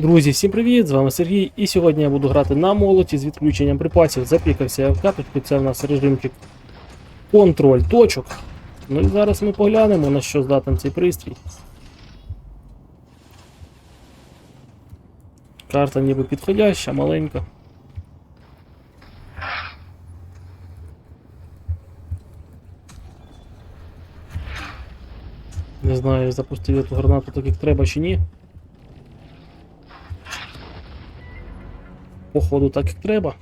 Друзі, всім привіт! З вами Сергій, і сьогодні я буду грати на молоті з відключенням припасів. Запікався я в каточку, це в нас режимчик контроль точок. Ну і зараз ми поглянемо, на що здатен цей пристрій. Карта ніби підходяща, маленька. Не знаю, запустив я ту гранату так як треба чи ні. Походу так як треба.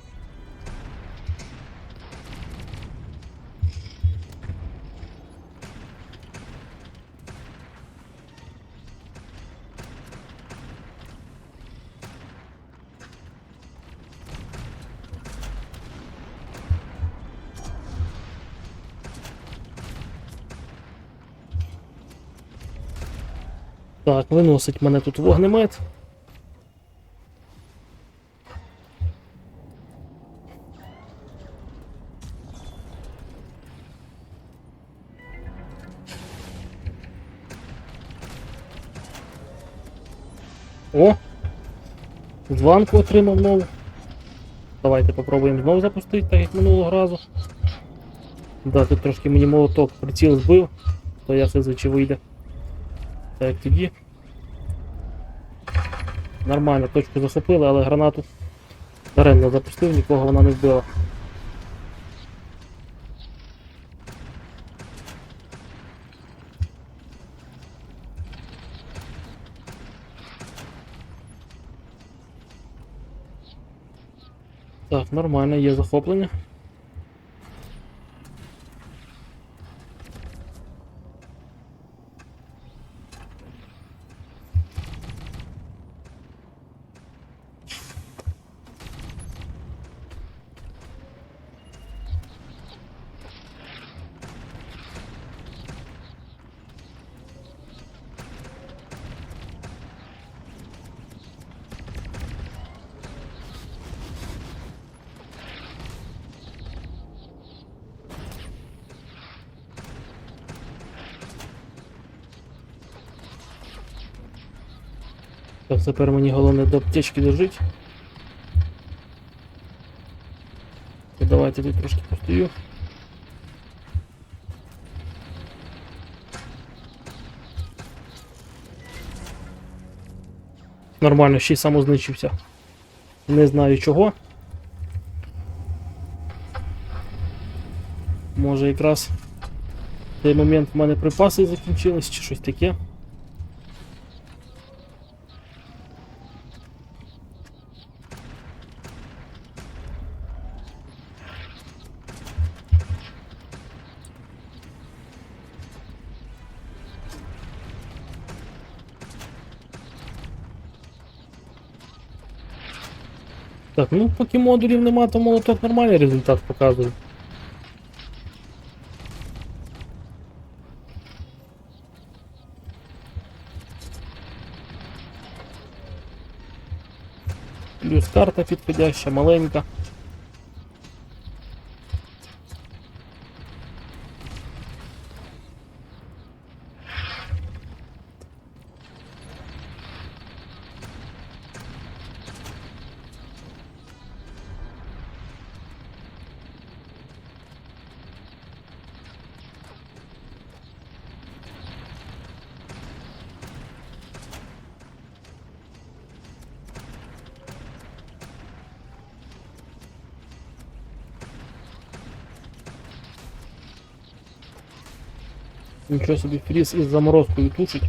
Так, виносить мене тут вогнемет. О! Званку отримав нову. Давайте попробуємо знову запустити, так як минулого разу. Да, тут трошки мені молоток приціл збив, то я хз чи вийде. Так, тоді. Нормально, точку захопили, але гранату даремно запустив, нікого вона не вбила. Так, нормально, є захоплення. Так, тепер мені головне до аптечки дожить. То давайте тут трошки постою. Нормально, ще й самознищився. Не знаю чого. Може якраз в цей момент в мене припаси закінчились чи щось таке. Так, ну поки модулів нема, то молоток нормальний результат показує. Плюс карта підходяща, маленька. Нічого собі фріз із заморозкою тушить.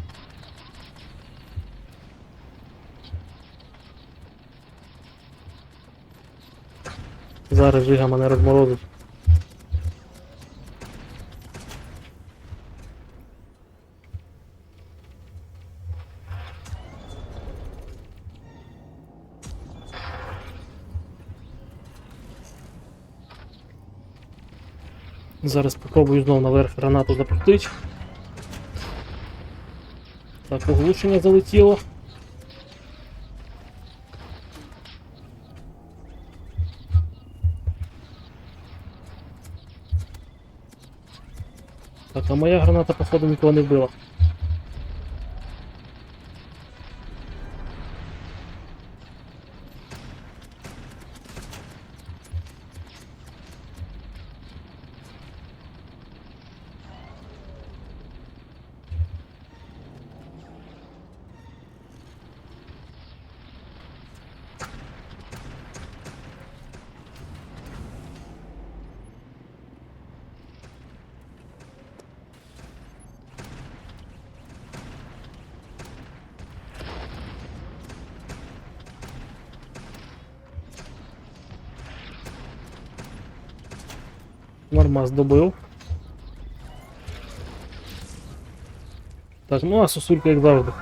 Зараз Жига мене розморозить. Зараз спробую знову наверх гранату запустити. Так, оглушення залетіло. Так, а моя граната, походу, нікого не вбила. Нормас добив. Так, ну а сосулька як завжди.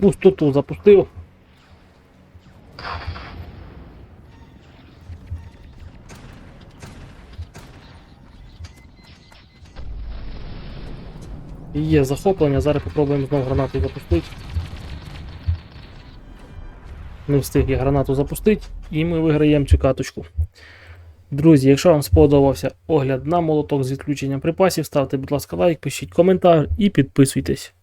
Пустоту запустив. Є захоплення, зараз попробуємо знову гранату запустити. Не встиг я гранату запустити, і ми виграємо цю каточку. Друзі, якщо вам сподобався огляд на молоток з відключенням припасів, ставте, будь ласка, лайк, пишіть коментар і підписуйтесь.